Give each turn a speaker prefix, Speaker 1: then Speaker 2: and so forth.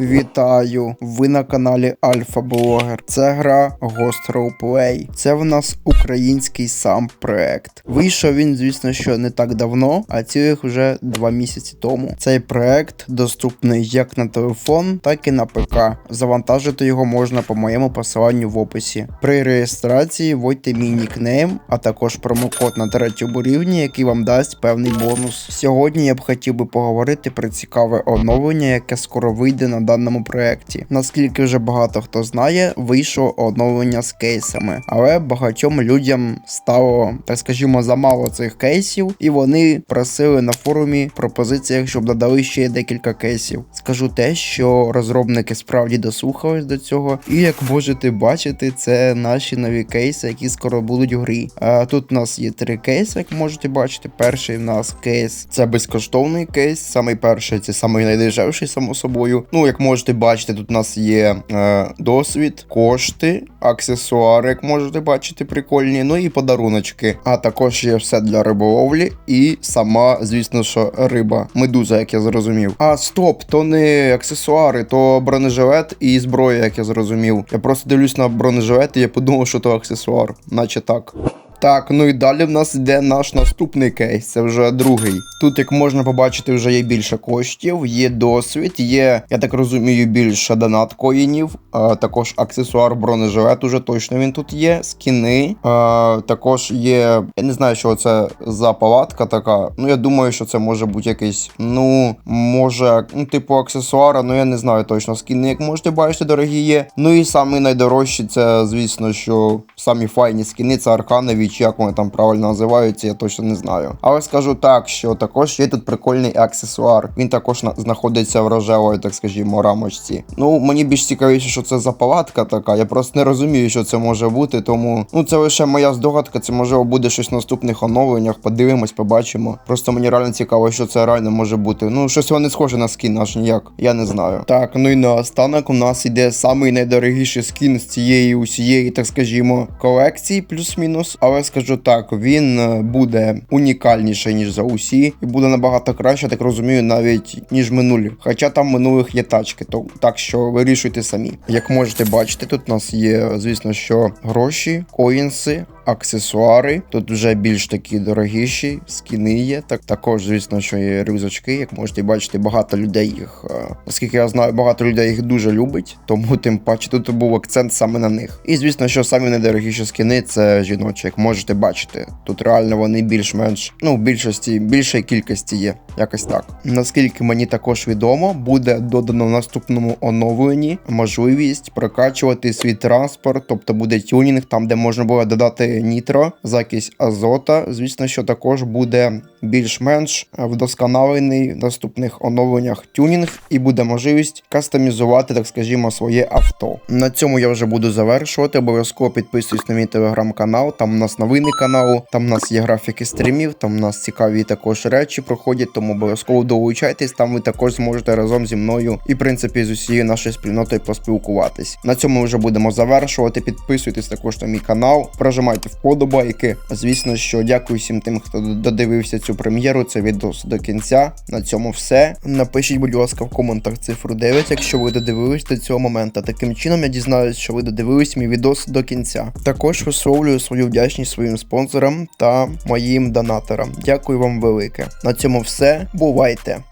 Speaker 1: Вітаю! Ви на каналі Альфа Блогер. Це гра Ghost Roleplay. Це в нас український сам проект. Вийшов він, звісно, що не так давно, а цілих вже два місяці тому. Цей проект доступний як на телефон, так і на ПК. Завантажити його можна по моєму посиланню в описі. При реєстрації вводьте мій нікнейм, а також промокод на третьому рівні, який вам дасть певний бонус. Сьогодні я б хотів би поговорити про цікаве оновлення, яке скоро вийде на даному проекті. Наскільки вже багато хто знає, вийшло оновлення з кейсами, але багатьом людям стало, так скажімо, замало цих кейсів, і вони просили на форумі пропозиціях, щоб додали ще декілька кейсів. Скажу те, що розробники справді дослухались до цього, і як можете бачити, це наші нові кейси, які скоро будуть в грі. А тут у нас є три кейси, як можете бачити. Перший в нас кейс це безкоштовний кейс. Самий перший це самий найдешевший, само собою. Ну, як можете бачити, тут у нас є е, досвід, кошти, аксесуари, як можете бачити, прикольні. Ну і подаруночки. А також є все для риболовлі і сама, звісно, що риба. Медуза, як я зрозумів. А стоп, то не аксесуари, то бронежилет і зброя, як я зрозумів. Я просто дивлюсь на бронежилет і я подумав, що то аксесуар, наче так. Так, ну і далі в нас йде наш наступний кейс, це вже другий. Тут, як можна побачити, вже є більше коштів, є досвід, є, я так розумію, більше донат коїнів, а, також аксесуар бронежилет уже точно він тут є, скіни. А, також є. Я не знаю, що це за палатка така. Ну, я думаю, що це може бути якийсь, ну, може, ну, типу аксесуара, ну я не знаю точно. Скіни, як можете бачити, дорогі є. Ну і самий найдорожчий, це, звісно, що самі файні скіни, це арканові, чи як вони там правильно називаються, я точно не знаю. Але скажу так, що також є тут прикольний аксесуар. Він також на- знаходиться в рожевої, так скажімо, рамочці. Ну, мені більш цікавіше, що це за палатка така. Я просто не розумію, що це може бути, тому ну це лише моя здогадка. Це можливо буде щось в наступних оновленнях. Подивимось, побачимо. Просто мені реально цікаво, що це реально може бути. Ну, щось воно не схоже на скін, аж ніяк. Я не знаю. Так, ну і наостанок у нас іде самий найдорогіший скін з цієї усієї, так скажімо, колекції, плюс-мінус. Але скажу так, він е, буде унікальніший, ніж за усі, і буде набагато краще, так розумію, навіть ніж минулі. Хоча там минулих є тачки, то так що вирішуйте самі. Як можете бачити, тут у нас є, звісно, що гроші, коїнси. Аксесуари тут вже більш такі дорогіші, скіни є. Так також, звісно, що є рюкзачки. Як можете бачити, багато людей їх. е, Наскільки я знаю, багато людей їх дуже любить, тому тим паче тут був акцент саме на них. І звісно, що самі найдорогіші скіни це жіночі, як можете бачити. Тут реально вони більш-менш, ну, в більшості, більшої кількості є. Якось так. Наскільки мені також відомо, буде додано в наступному оновленні можливість прокачувати свій транспорт, тобто буде тюнінг, там де можна було додати нітро, закись азота. Звісно, що також буде більш-менш вдосконалений в наступних оновленнях тюнінг, і буде можливість кастомізувати, так скажімо, своє авто. На цьому я вже буду завершувати. Обов'язково підписуйтесь на мій телеграм-канал. Там у нас новини каналу, там у нас є графіки стрімів, там у нас цікаві також речі проходять, тому обов'язково долучайтесь. Там ви також зможете разом зі мною і в принципі з усією нашою спільнотою поспілкуватись. На цьому вже будемо завершувати. Підписуйтесь також на мій канал, прожимайте вподобайки. Звісно, що дякую всім тим, хто додивився цю прем'єру. Це відео до кінця. На цьому все. Напишіть, будь ласка, в коментах цифру 9, якщо ви додивились до цього моменту. Таким чином я дізнаюсь, що ви додивились мій відос до кінця. Також висловлюю свою вдячність своїм спонсорам та моїм донаторам. Дякую вам велике. На цьому все. Бувайте!